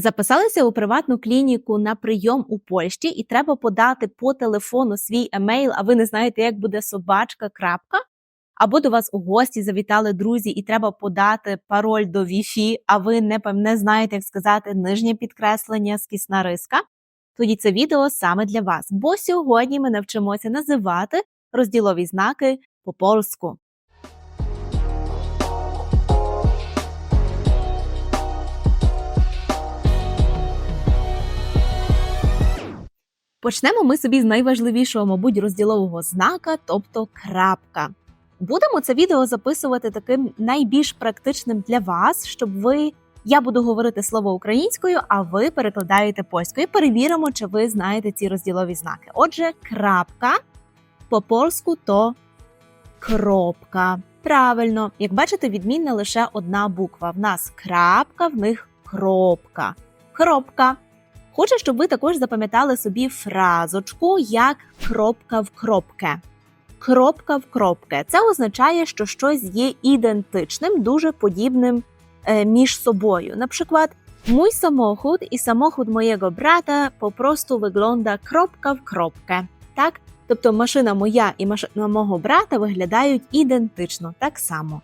Записалися у приватну клініку на прийом у Польщі, і треба подати по телефону свій емейл, а ви не знаєте, як буде собачка. крапка. Або до вас у гості завітали друзі, і треба подати пароль до Wi-Fi, а ви не, не знаєте, як сказати нижнє підкреслення скісна риска. Тоді це відео саме для вас. Бо сьогодні ми навчимося називати розділові знаки по польську. Почнемо ми собі з найважливішого, мабуть, розділового знака, тобто крапка. Будемо це відео записувати таким найбільш практичним для вас, щоб ви. Я буду говорити слово українською, а ви перекладаєте польською. Перевіримо, чи ви знаєте ці розділові знаки. Отже, крапка по польську то кропка. Правильно, як бачите, відмінна лише одна буква. В нас крапка, в них кропка. Кропка. Хочу, щоб ви також запам'ятали собі фразочку як кропка в кропке. Кропка в кропке. Це означає, що щось є ідентичним, дуже подібним е, між собою. Наприклад, mój samochód і mojego brata po prostu wygląda kropka в кропке. Так? Тобто машина моя і машина мого брата виглядають ідентично, так само.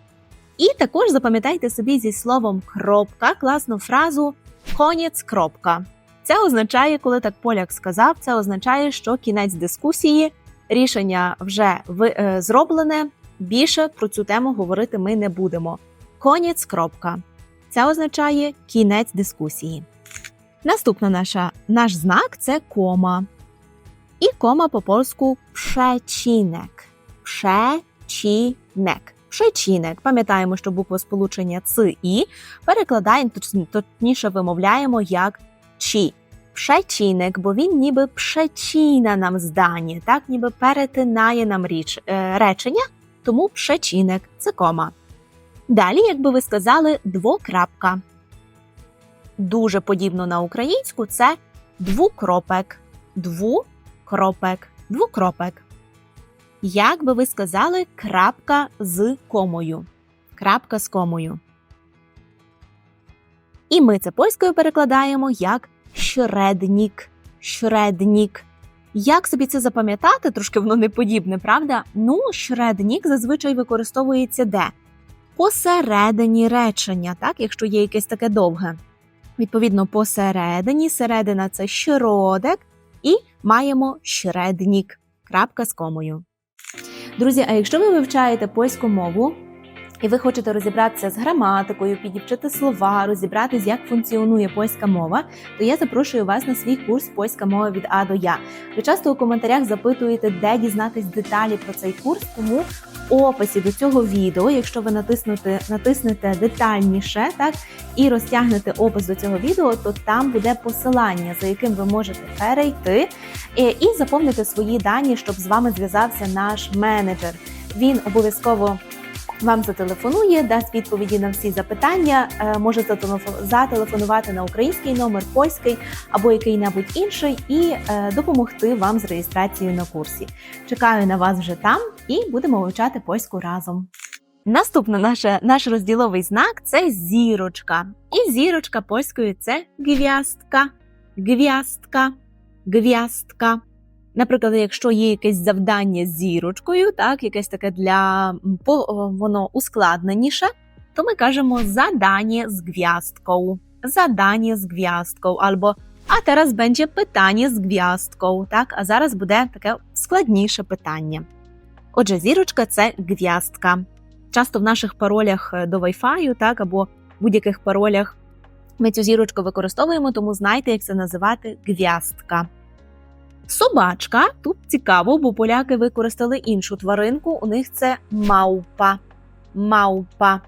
І також запам'ятайте собі зі словом кропка класну фразу конець кропка. Це означає, коли так поляк сказав, це означає, що кінець дискусії, рішення вже е, зроблене. Більше про цю тему говорити ми не будемо. Конець кропка. Це означає кінець дискусії. Наступна наша наш знак це кома. І кома по польську przecinek. Przecinek. Przecinek. Пам'ятаємо, що буква сполучення ц і перекладаємо точніше вимовляємо як чи. Przecinek, бо він ніби przecina нам здання, так ніби перетинає нам річ, е, речення, тому przecinek – це кома. Далі, якби ви сказали, двокрапка. Дуже подібно на українську це двукропек. Двукропек. Двукропек. Як би ви сказали, крапка з комою. Крапка з комою. І ми це польською перекладаємо як шреднік. Шреднік. Як собі це запам'ятати? Трошки воно не подібне, правда? Ну, шреднік зазвичай використовується де? Посередині речення, так, якщо є якесь таке довге. Відповідно, посередині, середина це шродек, і маємо шреднік. Крапка з комою. Друзі, а якщо ви вивчаєте польську мову, і ви хочете розібратися з граматикою, підівчити слова, розібратись, як функціонує польська мова, то я запрошую вас на свій курс Польська мова від А до Я. Ви часто у коментарях запитуєте, де дізнатись деталі про цей курс, тому в описі до цього відео, якщо ви натиснете, натиснете детальніше, так і розтягнете опис до цього відео, то там буде посилання, за яким ви можете перейти і, і заповнити свої дані, щоб з вами зв'язався наш менеджер. Він обов'язково вам зателефонує, дасть відповіді на всі запитання, е, може зателефонувати на український номер, польський або який-небудь інший, і е, допомогти вам з реєстрацією на курсі. Чекаю на вас вже там і будемо вивчати польську разом. Наступна наша, наш розділовий знак це зірочка. І зірочка польською це гвяздка, гвяздка, гвяздка. Наприклад, якщо є якесь завдання з зірочкою, так, якесь таке для воно ускладненіше, то ми кажемо задання з гвяздкою. Задання з гвяздкою, або а зараз będzie питання з гвяздкою, так, а зараз буде таке складніше питання. Отже, зірочка це гвяздка. Часто в наших паролях е, до Wi-Fi, так, або будь-яких паролях ми цю зірочку використовуємо, тому знайте, як це називати гвяздка. Собачка тут цікаво, бо поляки використали іншу тваринку. У них це маупа. Маупа.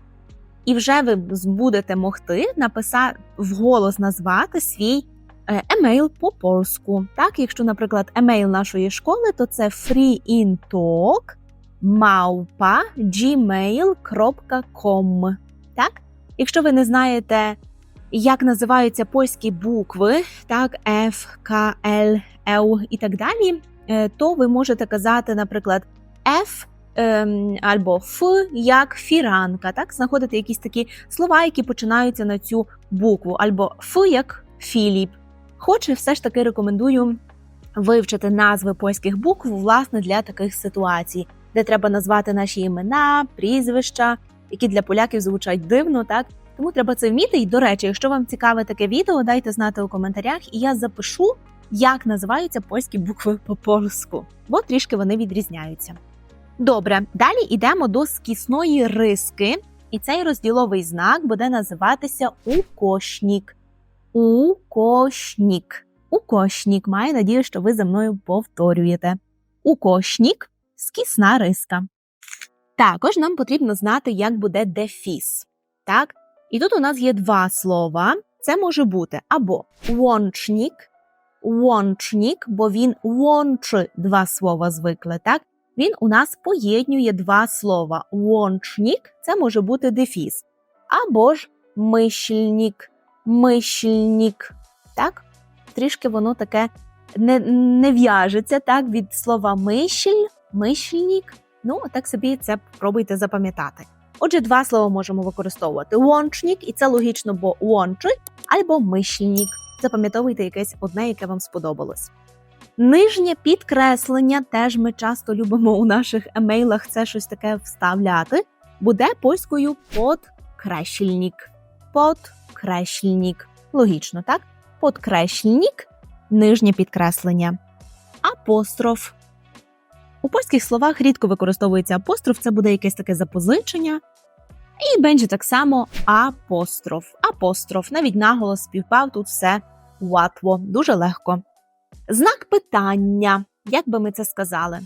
І вже ви будете могти написати вголос назвати свій е, емейл по польську. Так, якщо, наприклад, емейл нашої школи, то це freeintalk. Так? Якщо ви не знаєте, як називаються польські букви, так, F, K, L, L і так далі, е, то ви можете казати, наприклад, F ем, або F як фіранка, так, знаходити якісь такі слова, які починаються на цю букву, або F як Філіп. Хоч все ж таки рекомендую вивчити назви польських букв власне для таких ситуацій, де треба назвати наші імена, прізвища, які для поляків звучать дивно, так тому треба це вміти. І до речі, якщо вам цікаве таке відео, дайте знати у коментарях, і я запишу, як називаються польські букви по польську, бо трішки вони відрізняються. Добре, далі йдемо до скісної риски, і цей розділовий знак буде називатися укошнік. Укошнік. Укошнік. Маю надію, що ви за мною повторюєте. Укошнік скісна риска. Також нам потрібно знати, як буде дефіс. Так? І тут у нас є два слова. Це може бути або łącznik, łącznik, бо він łączy два слова звикли, так? Він у нас поєднює два слова. Łącznik – це може бути дефіс. Або ж мишльник, мишльник. Так? Трішки воно таке не, не в'яжеться так, від слова мишль, мишльник. Ну, так собі це спробуйте запам'ятати. Отже, два слова можемо використовувати: łącznik, і це логічно, бо łączy, або мишльник. Запам'ятовуйте якесь одне, яке вам сподобалось. Нижнє підкреслення теж ми часто любимо у наших емейлах це щось таке вставляти. Буде польською подкресльник. Подкресльник. Логічно, так? Подкресльник – нижнє підкреслення. Апостроф. У польських словах рідко використовується апостроф, це буде якесь таке запозичення. І бенджі так само апостроф. Апостроф. Навіть наголос співпав, тут все латво, дуже легко. Знак питання. Як би ми це сказали?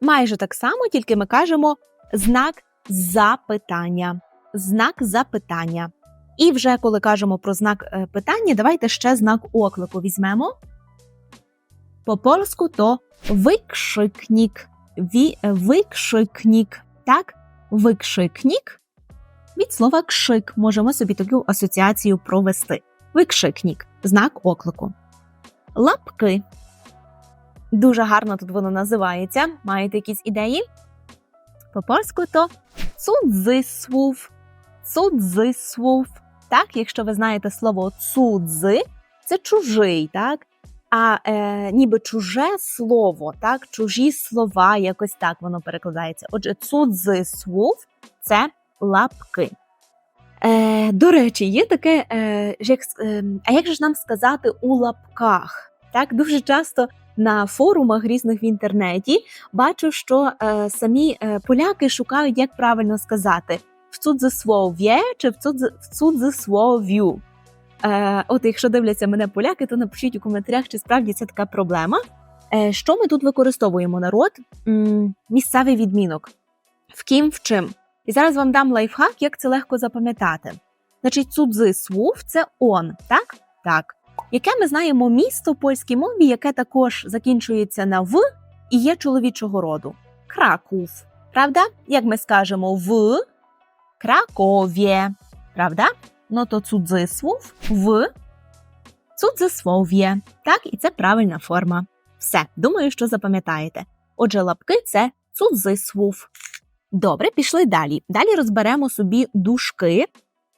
Майже так само, тільки ми кажемо знак запитання. Знак запитання. І вже коли кажемо про знак е, питання, давайте ще знак оклику візьмемо. По польську то викшикнік. Ві, викшикнік. Так? Викшикнік. Від слова кшик можемо собі таку асоціацію провести. Викшикнік знак оклику. Лапки. Дуже гарно тут воно називається. Маєте якісь ідеї? По польську то цудзисвув. Цудзисвув. Так, якщо ви знаєте слово цудзи, це чужий, так? А е, ніби чуже слово, так, чужі слова, якось так воно перекладається. Отже, цудзисвув це лапки. Е, До речі, є таке, е, як, е, а як же ж нам сказати у лапках? Так, дуже часто на форумах різних в інтернеті бачу, що е, самі е, поляки шукають, як правильно сказати в цудзисвов'є чи в, цудз, в цудзисвов'ю. Е, От, якщо дивляться мене поляки, то напишіть у коментарях, чи справді це така проблема. Е, Що ми тут використовуємо народ? Місцевий відмінок. В ким в чим. І зараз вам дам лайфхак, як це легко запам'ятати. Значить, цудзисвув – це он, так? Так. Яке ми знаємо місто в польській мові, яке також закінчується на в і є чоловічого роду? Кракув. Правда? Як ми скажемо в Кракові. Правда? Ну то цудзисвув в цудзисвов'є. Так, і це правильна форма. Все, думаю, що запам'ятаєте. Отже, лапки це цудзисвув. Добре, пішли далі. Далі розберемо собі дужки.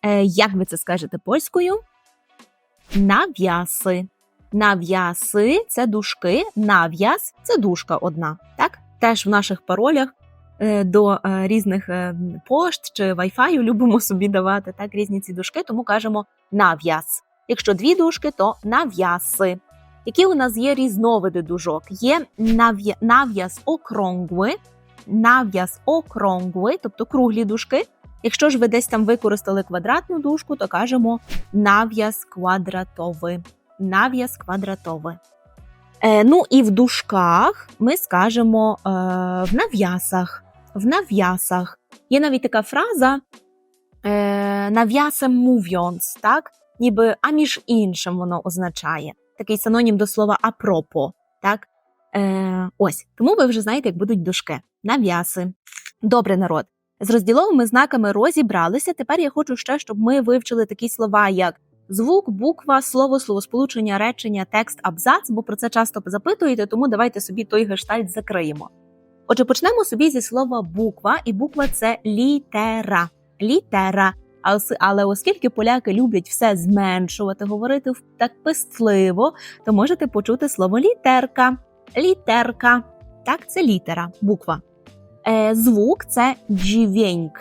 Е, як ви це скажете польською? Нав'яси. Нав'яси це дужки, нав'яз це дужка одна. Так? Теж в наших паролях до е, різних е, пошт чи Wi-Fi любимо собі давати так, різні ці дужки, тому кажемо нав'яз. Якщо дві дужки, то нав'яси. Які у нас є різновиди дужок? Є нав'яз округлий, нав'яз округлий, тобто круглі дужки. Якщо ж ви десь там використали квадратну дужку, то кажемо нав'яз квадратовий. Нав'яз квадратовий. Е, ну і в дужках ми скажемо е, в нав'ясах. В нав'ясах. Є навіть така фраза е, нав'ясем mówiąc, так? Ніби а між іншим воно означає. Такий синонім до слова апропо. Так? Е, ось. Тому ви вже знаєте, як будуть дужки. Нав'яси. Добре, народ. З розділовими знаками розібралися. Тепер я хочу ще, щоб ми вивчили такі слова, як звук, буква, слово, словосполучення, речення, текст, абзац, бо про це часто запитуєте, тому давайте собі той гештальт закриємо. Отже, почнемо собі зі слова буква, і буква це літера. Літера. Але оскільки поляки люблять все зменшувати, говорити так пестливо, то можете почути слово літерка. Літерка. Так, це літера, буква. Е, звук це дзвінк.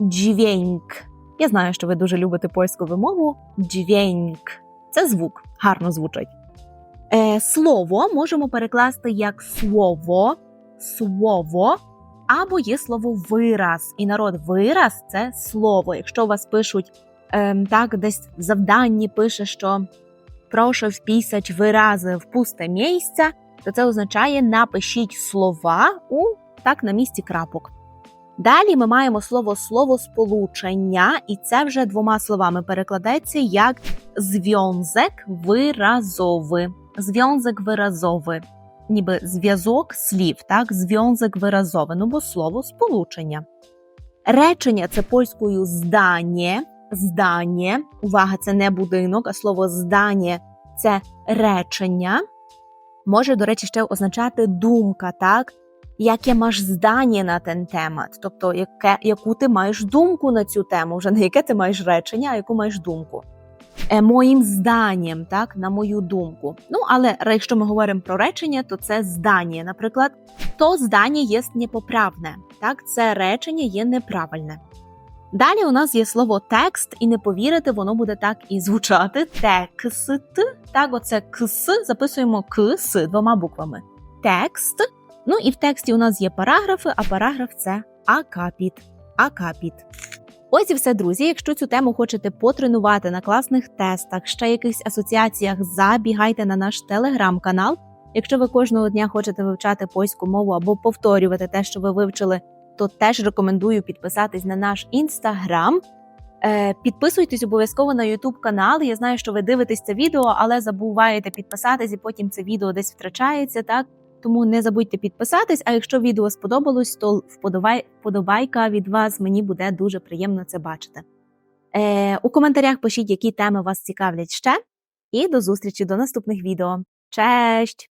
Дзвінк. Я знаю, що ви дуже любите польську вимову. Дзвінк. Це звук, гарно звучить. Е, слово можемо перекласти як слово, слово, або є слово вираз. І народ вираз це слово. Якщо вас пишуть ем, так, десь в завданні пише, що прошу вписать вирази в пусте місце, то це означає напишіть слова у так на місці крапок. Далі ми маємо слово словосполучення, і це вже двома словами перекладається як зв'язок виразовий. Зв'язок виразовий. Ніби зв'язок слів, так? Зв'язок виразовий, ну бо слово сполучення. Речення це польською здання. Здання. Увага, це не будинок, а слово здання це речення. Може, до речі, ще означати думка, так? Яке маєш здання на ten темат, тобто яке, яку ти маєш думку на цю тему, вже не яке ти маєш речення, а яку маєш думку. Е, моїм зданням, так, на мою думку. Ну, але якщо ми говоримо про речення, то це здання. Наприклад, то здання є непоправне, так, це речення є неправильне. Далі у нас є слово текст, і не повірите, воно буде так і звучати. Текст. Так, оце кс записуємо кс двома буквами. Текст. Ну і в тексті у нас є параграфи, а параграф це акапіт. Акапіт. Ось і все, друзі. Якщо цю тему хочете потренувати на класних тестах, ще якихось асоціаціях, забігайте на наш телеграм-канал. Якщо ви кожного дня хочете вивчати польську мову або повторювати те, що ви вивчили, то теж рекомендую підписатись на наш інстаграм. Е, підписуйтесь обов'язково на Ютуб канал. Я знаю, що ви дивитесь це відео, але забуваєте підписатись, і потім це відео десь втрачається. Так тому не забудьте підписатись. А якщо відео сподобалось, то вподобай, вподобайка від вас мені буде дуже приємно це бачити. Е, у коментарях пишіть, які теми вас цікавлять ще. І до зустрічі до наступних відео. Честь!